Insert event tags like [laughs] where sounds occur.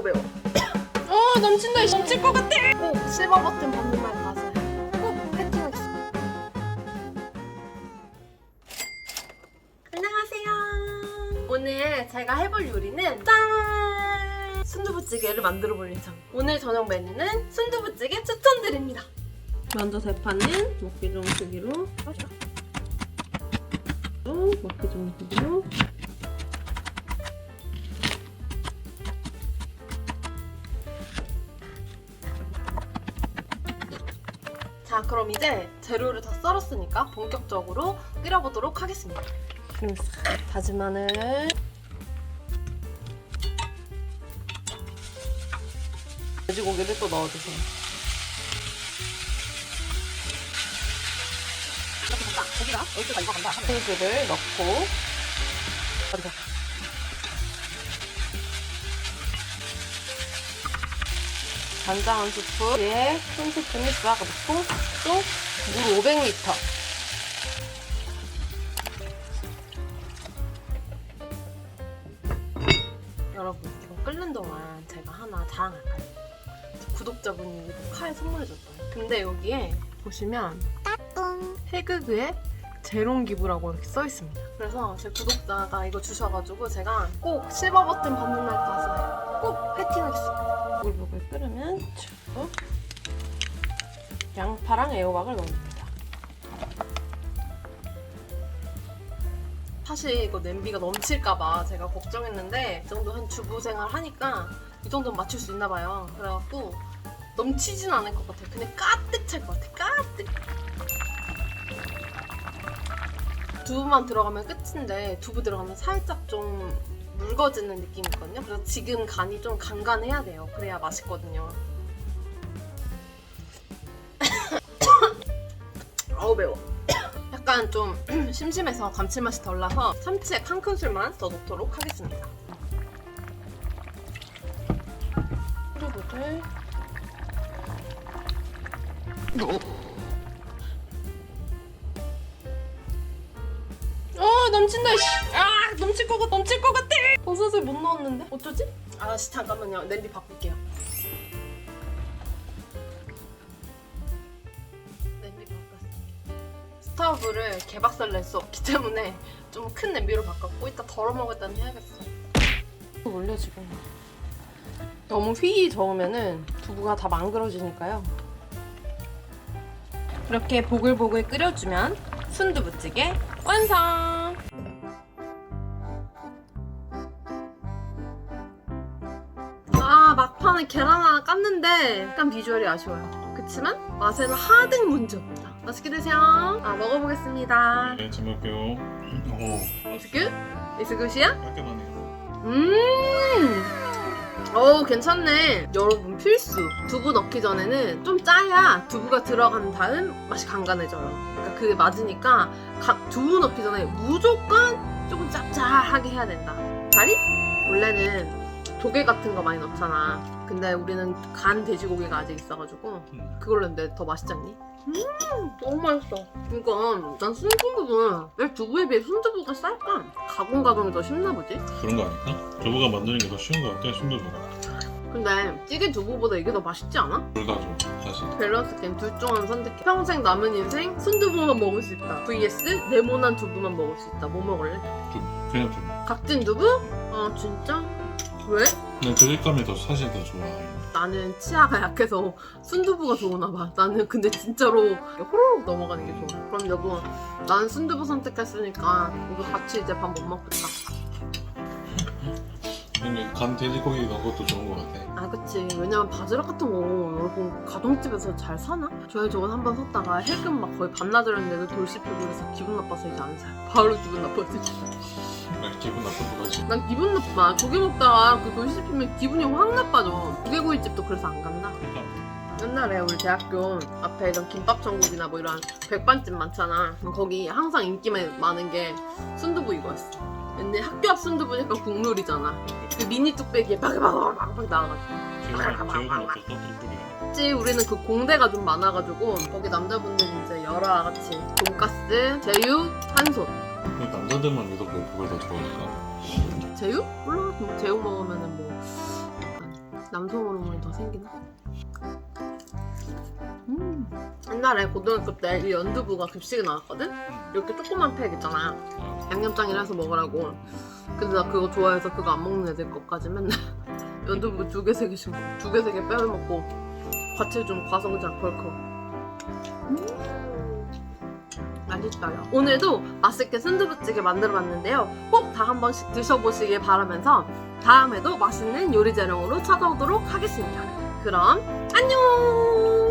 아우 매워. [coughs] 어 넘친다 넘칠 것 같아 꼭 실버 버튼 받는 날 가서 꼭 패팅하겠습니다. 안녕하세요. 오늘 제가 해볼 요리는 짠! 순두부찌개를 만들어 볼 예정. 오늘 저녁 메뉴는 순두부찌개 추천드립니다. 먼저 대파는 먹기 좋은 크기로 또 먹기 좋은 크기로 자, 그럼 이제 재료를 다 썰었으니까 본격적으로 끓여보도록 하겠습니다. 그럼 싹 다진 마늘 돼지고기를 또 넣어주세요 이렇게 된다. 고기가 얼추가 익어간다. 소스를 넣고 간장 한 스푼에 한 스푼을 싹 넣고 또 물 500ml 여러분, 이거 끓는 동안 제가 하나 자랑할까요? 구독자분이 칼 선물해줬어요. 근데 여기에 보시면 해그그의 제롬 기부라고 이렇게 써 있습니다. 그래서 제 구독자가 이거 주셔가지고 제가 꼭 실버 버튼 받는 날 가서 꼭 패팅하겠습니다. 보글보글 끓으면 쭉 양파랑 애호박을 넣습니다. 사실 이거 냄비가 넘칠까봐 제가 걱정했는데 이 정도 한 주부 생활 하니까 이 정도는 맞출 수 있나 봐요. 그래갖고 넘치진 않을 것 같아요. 그냥 가득 찰것 같아. 가득. 두부만 들어가면 끝인데 두부 들어가면 살짝 좀 묽어지는 느낌이 있거든요. 그래서 지금 간이 좀 간간해야 돼요. 그래야 맛있거든요. [coughs] 아우 매워. [coughs] 약간 좀 [coughs] 심심해서 감칠맛이 덜 나서 참치액 한 큰술만 더 넣도록 하겠습니다. 후루부들 어 넘친다 씨. 아 넘칠 것 같, 넘칠 것 버섯을 못 넣었는데 어쩌지? 아씨 잠깐만요. 냄비 바꿀게요. 냄비 바꿨습니다. 스타브를 개박살 낼 수 없기 때문에 좀 큰 냄비로 바꿨고 이따 덜어 먹을 때는 해야겠어. 올려 지금 너무 휘 저으면은 두부가 다 망그러지니까요 이렇게 보글보글 끓여주면 순두부찌개 완성 막판에 계란 하나 깠는데 약간 비주얼이 아쉬워요. 그치만 맛에는 하등 문제 없다. 맛있게 드세요. 아 먹어보겠습니다. 네, 잘 먹을게요. 오, It's good? It's good이야? 깔끔하네요. 음. 어 괜찮네. 여러분 필수. 두부 넣기 전에는 좀 짜야 두부가 들어간 다음 맛이 간간해져요. 그러니까 그게 맞으니까 가- 두부 넣기 전에 무조건 조금 짭짤하게 해야 된다. 다리? 원래는 조개 같은 거 많이 넣잖아. 근데 우리는 간 돼지고기가 아직 있어가지고 음. 그걸로 했는데 더 맛있지 않니? 음 너무 맛있어. 그러니까 난 순두부는 왜 두부에 비해 순두부가 쌀까? 가공 가공이 더 쉽나 보지? 그런 거 아닐까? 두부가 만드는 게 더 쉬운 것 같아, 순두부가. 근데 찌개 두부보다 이게 더 맛있지 않아? 둘다 좀, 사실. 밸런스 게임 둘 중 하나 선택해 평생 남은 인생 순두부만 먹을 수 있다 vs 네모난 두부만 먹을 수 있다 뭐 먹을래? 두부. 그냥 두부. 각진 두부? 아 진짜? 왜? 그냥 그 색감이 더 사실 더 좋아. 나는 치아가 약해서 순두부가 좋으나 봐 나는 근데 진짜로 호로록 넘어가는 게 좋아 그럼 여보 난 순두부 선택했으니까 우리 같이 이제 밥 못 먹겠다 간 돼지고기 넣은 것도 좋은 것 같아. 아 그치. 왜냐면 바지락 같은 거 여러분 가정집에서 잘 사나? 저희 저번 한번 샀다가 헬금 막 거의 반나절 했는데도 돌씹히고 그래서 기분 나빠서 이제 안 사요. 바로 기분 나빠지지. 나 기분 나쁜 거지. 난 기분 나빠. 조개 먹다가 그 돌씹히면 기분이 확 나빠져. 조개구이집도 그래서 안 간다. 옛날에 우리 대학교 앞에 이런 김밥 천국이나 뭐 이런 백반집 많잖아. 거기 항상 인기 많은 게 순두부 이거였어 근데 학교 앞 순두부니까 국룰이잖아 그 미니 뚝배기에 바글바글바글 나와가지고 기억은, 우리는 그 공대가 좀 많아가지고 거기 남자분들이 이제 여러 같이 돈가스, 제육, 한솥 근데 남자들만 유독 뭐 그걸 더 좋아할까? 제육? 몰라 뭐 제육 먹으면은 뭐 약간 남성 호르몬이 더 생기나? 음. 옛날에 고등학교 때 이 연두부가 급식에 나왔거든? 이렇게 조그만 팩 있잖아. 양념장이라 해서 먹으라고. 근데 나 그거 좋아해서 그거 안 먹는 애들 것까지 맨날 [laughs] 연두부 두 개, 세 개씩 두 개, 세 개 빼먹고 과채 좀 과성장 벌컥. 음. 맛있어요. 오늘도 맛있게 순두부찌개 만들어 봤는데요. 꼭 다 한 번씩 드셔보시길 바라면서 다음에도 맛있는 요리 재료로 찾아오도록 하겠습니다. 그럼 안녕!